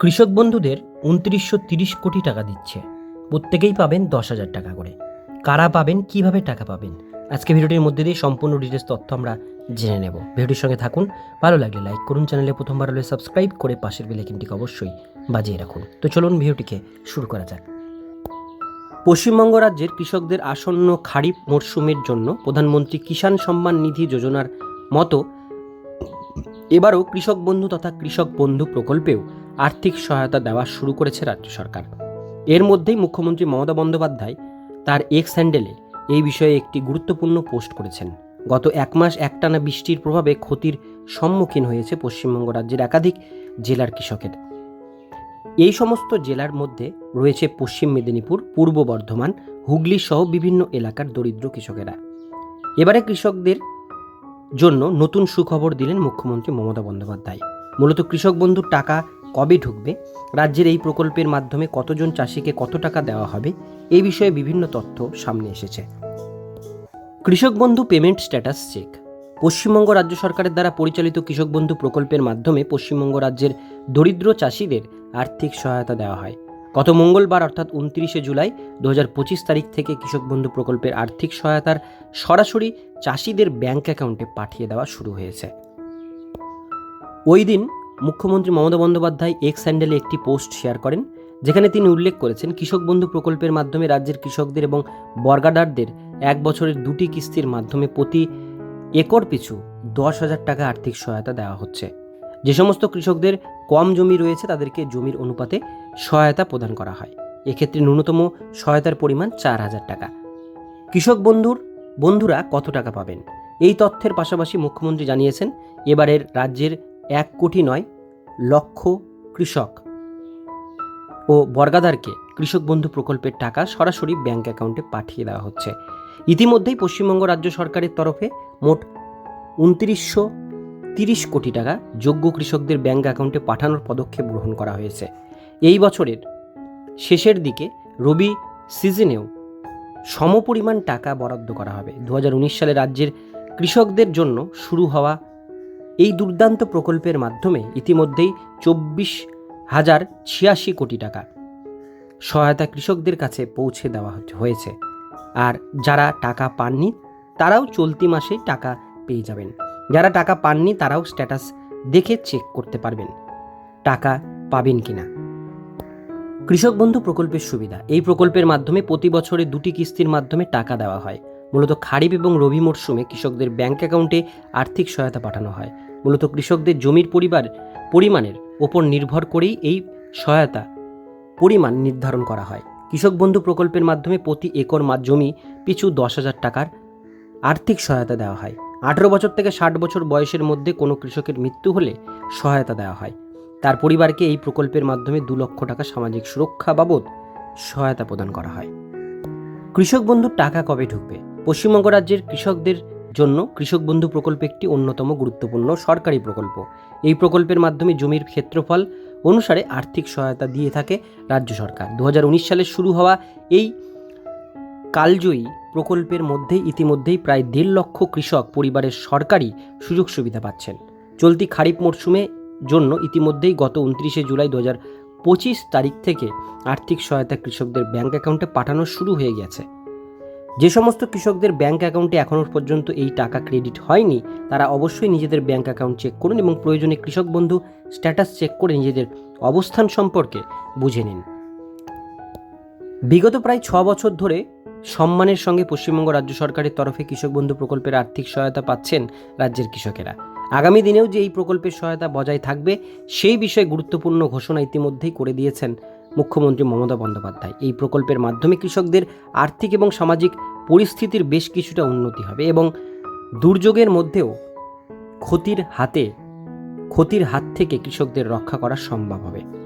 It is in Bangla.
কৃষক বন্ধুদের উনত্রিশশো তিরিশ কোটি টাকা দিচ্ছে। প্রত্যেকেই পাবেন দশ হাজার টাকা করে। কারা পাবেন, কীভাবে টাকা পাবেন? আজকে ভিডিওটির মধ্যে দিয়ে সম্পূর্ণ ডিটেলস তথ্য আমরা জেনে নেব। ভিডিওটির সঙ্গে থাকুন, ভালো লাগলে লাইক করুন, চ্যানেলে প্রথমবার হলে সাবস্ক্রাইব করে পাশের বেলাইকিনটিকে অবশ্যই বাজিয়ে রাখুন। তো চলুন ভিডিওটিকে শুরু করা যাক। পশ্চিমবঙ্গ রাজ্যের কৃষকদের আসন্ন খারিফ মরশুমের জন্য প্রধানমন্ত্রী কিষাণ সম্মান নিধি যোজনার মতো এবারও কৃষক বন্ধু তথা কৃষক বন্ধু প্রকল্পেও আর্থিক সহায়তা দেওয়া শুরু করেছে রাজ্য সরকার। এর মধ্যেই মুখ্যমন্ত্রী মমতা বন্দ্যোপাধ্যায় তার এক্স হ্যান্ডেলে এই বিষয়ে একটি গুরুত্বপূর্ণ পোস্ট করেছেন। গত এক মাস একটানা বৃষ্টির প্রভাবে ক্ষতির সম্মুখীন হয়েছে পশ্চিমবঙ্গ রাজ্যের একাধিক জেলার কৃষকের। এই সমস্ত জেলার মধ্যে রয়েছে পশ্চিম মেদিনীপুর, পূর্ব বর্ধমান, হুগলি সহ বিভিন্ন এলাকার দরিদ্র কৃষকেরা। এবারে কৃষকদের জন্য নতুন সুখবর দিলেন মুখ্যমন্ত্রী মমতা বন্দ্যোপাধ্যায়। মূলত কৃষক বন্ধুর টাকা কবে ঢুকবে? রাজ্যের এই প্রকল্পের মাধ্যমে কতজন চাষিকে কত টাকা দেওয়া হবে? এই বিষয়ে বিভিন্ন তথ্য সামনে এসেছে। কৃষক বন্ধু পেমেন্ট স্ট্যাটাস চেক। পশ্চিমবঙ্গ রাজ্য সরকারের দ্বারা পরিচালিত কৃষক বন্ধু প্রকল্পের মাধ্যমে পশ্চিমবঙ্গ রাজ্যের দরিদ্র চাষিদের আর্থিক সহায়তা দেওয়া হয়। গত মঙ্গলবার, অর্থাৎ উনত্রিশে জুলাই দু হাজার পঁচিশ তারিখ থেকে কৃষক বন্ধু প্রকল্পের আর্থিক সহায়তার সরাসরি চাষিদের ব্যাংক অ্যাকাউন্টে পাঠিয়ে দেওয়া শুরু হয়েছে। ওই দিন মুখ্যমন্ত্রী মমতা বন্দ্যোপাধ্যায় এক্স হ্যান্ডেলে একটি পোস্ট শেয়ার করেন, যেখানে তিনি উল্লেখ করেছেন, কৃষক বন্ধু প্রকল্পের মাধ্যমে রাজ্যের কৃষকদের এবং বর্গাদারদের এক বছরের দুটি কিস্তির মাধ্যমে প্রতি একর পিছু দশ হাজার টাকা আর্থিক সহায়তা দেওয়া হচ্ছে। যে সমস্ত কৃষকদের কম জমি রয়েছে, তাদেরকে জমির অনুপাতে সহায়তা প্রদান করা হয়। এক্ষেত্রে ন্যূনতম সহায়তার পরিমাণ চার হাজার টাকা। কৃষক বন্ধুর, বন্ধুরা কত টাকা পাবেন? এই তথ্যের পাশাপাশি মুখ্যমন্ত্রী জানিয়েছেন, এবারের রাজ্যের এক কোটি নয়, লক্ষ কৃষক। ও বর্গাদারকে কৃষক বন্ধু প্রকল্পের টাকা সরাসরি ব্যাংক অ্যাকাউন্টে পাঠিয়ে দেওয়া হচ্ছে। ইতিমধ্যেই পশ্চিমবঙ্গ রাজ্য সরকারের তরফে মোট উনত্রিশশো তিরিশ কোটি টাকা যোগ্য কৃষকদের ব্যাংক অ্যাকাউন্টে পাঠানোর পদক্ষেপ গ্রহণ করা হয়েছে। এই বছরের শেষের দিকে রবি সিজনেও সমপরিমাণ টাকা বরাদ্দ করা হবে। দু হাজার উনিশ সালে রাজ্যের কৃষকদের জন্য শুরু হওয়া এই দুর্দান্ত প্রকল্পের মাধ্যমে ইতিমধ্যেই চব্বিশ হাজার ছিয়াশি কোটি টাকা সহায়তা কৃষকদের কাছে পৌঁছে দেওয়া হয়েছে। আর যারা টাকা পাননি, তারাও চলতি মাসেই টাকা পেয়ে যাবেন। যারা টাকা পাননি, তারাও স্ট্যাটাস দেখে চেক করতে পারবেন। টাকা পাবেন কিনা? কৃষক বন্ধু প্রকল্পের সুবিধা। এই প্রকল্পের মাধ্যমে প্রতি বছরে দুটি কিস্তির মাধ্যমে টাকা দেওয়া হয়। মূলত খারিফ এবং রবি মরশুমে কৃষকদের ব্যাংক অ্যাকাউন্টে আর্থিক সহায়তা পাঠানো হয়। মূলত কৃষকদের জমির পরিবার পরিমাণের ওপর নির্ভর করেই এই সহায়তা পরিমাণ নির্ধারণ করা হয়। কৃষক বন্ধু প্রকল্পের মাধ্যমে প্রতি একর মা জমি পিছু দশ হাজার টাকার আর্থিক সহায়তা দেওয়া হয়। আঠেরো বছর থেকে ষাট বছর বয়সের মধ্যে কোনো কৃষকের মৃত্যু হলে সহায়তা দেওয়া হয়। তার পরিবারকে এই প্রকল্পের মাধ্যমে দু লক্ষ টাকা সামাজিক সুরক্ষা বাবদ সহায়তা প্রদান করা হয়। কৃষক বন্ধুর টাকা কবে ঢুকবে? পশ্চিমবঙ্গ রাজ্যের কৃষকদের জন্য কৃষক বন্ধু প্রকল্প একটি অন্যতম গুরুত্বপূর্ণ সরকারি প্রকল্প। এই প্রকল্পের মাধ্যমে জমির ক্ষেত্রফল অনুসারে আর্থিক সহায়তা দিয়ে থাকে রাজ্য সরকার। দু হাজার উনিশ সালে শুরু হওয়া এই কালজয়ী প্রকল্পের মধ্যেই ইতিমধ্যেই প্রায় দেড় লক্ষ কৃষক পরিবারের সরকারি সুযোগ সুবিধা পাচ্ছেন। চলতি খারিফ মরশুমে জন্য ইতিমধ্যেই গত উনত্রিশে জুলাই দু পঁচিশ তারিখ থেকে আর্থিক সহায়তা কৃষকদের ব্যাংক অ্যাকাউন্টে পাঠানো শুরু হয়ে গেছে। যে সমস্ত কৃষকদের ব্যাংক অ্যাকাউন্টে এখনও পর্যন্ত এই টাকা ক্রেডিট হয়নি, তারা অবশ্যই নিজেদের ব্যাংক অ্যাকাউন্ট চেক করুন এবং প্রয়োজনে কৃষক বন্ধু স্ট্যাটাস চেক করে নিজেদের অবস্থান সম্পর্কে বুঝে নিন। বিগত প্রায় ছ বছর ধরে সম্মানের সঙ্গে পশ্চিমবঙ্গ রাজ্য সরকারের তরফে কৃষক বন্ধু প্রকল্পের আর্থিক সহায়তা পাচ্ছেন রাজ্যের কৃষকেরা। আগামী দিনেও যে এই প্রকল্পের সহায়তা বজায় থাকবে, সেই বিষয়ে গুরুত্বপূর্ণ ঘোষণা ইতিমধ্যেই করে দিয়েছেন মুখ্যমন্ত্রী মমতা বন্দ্যোপাধ্যায়। এই প্রকল্পের মাধ্যমে কৃষকদের আর্থিক এবং সামাজিক পরিস্থিতির বেশ কিছুটা উন্নতি হবে এবং দুর্যোগের মধ্যেও ক্ষতির হাতে, ক্ষতির হাত থেকে কৃষকদের রক্ষা করা সম্ভব হবে।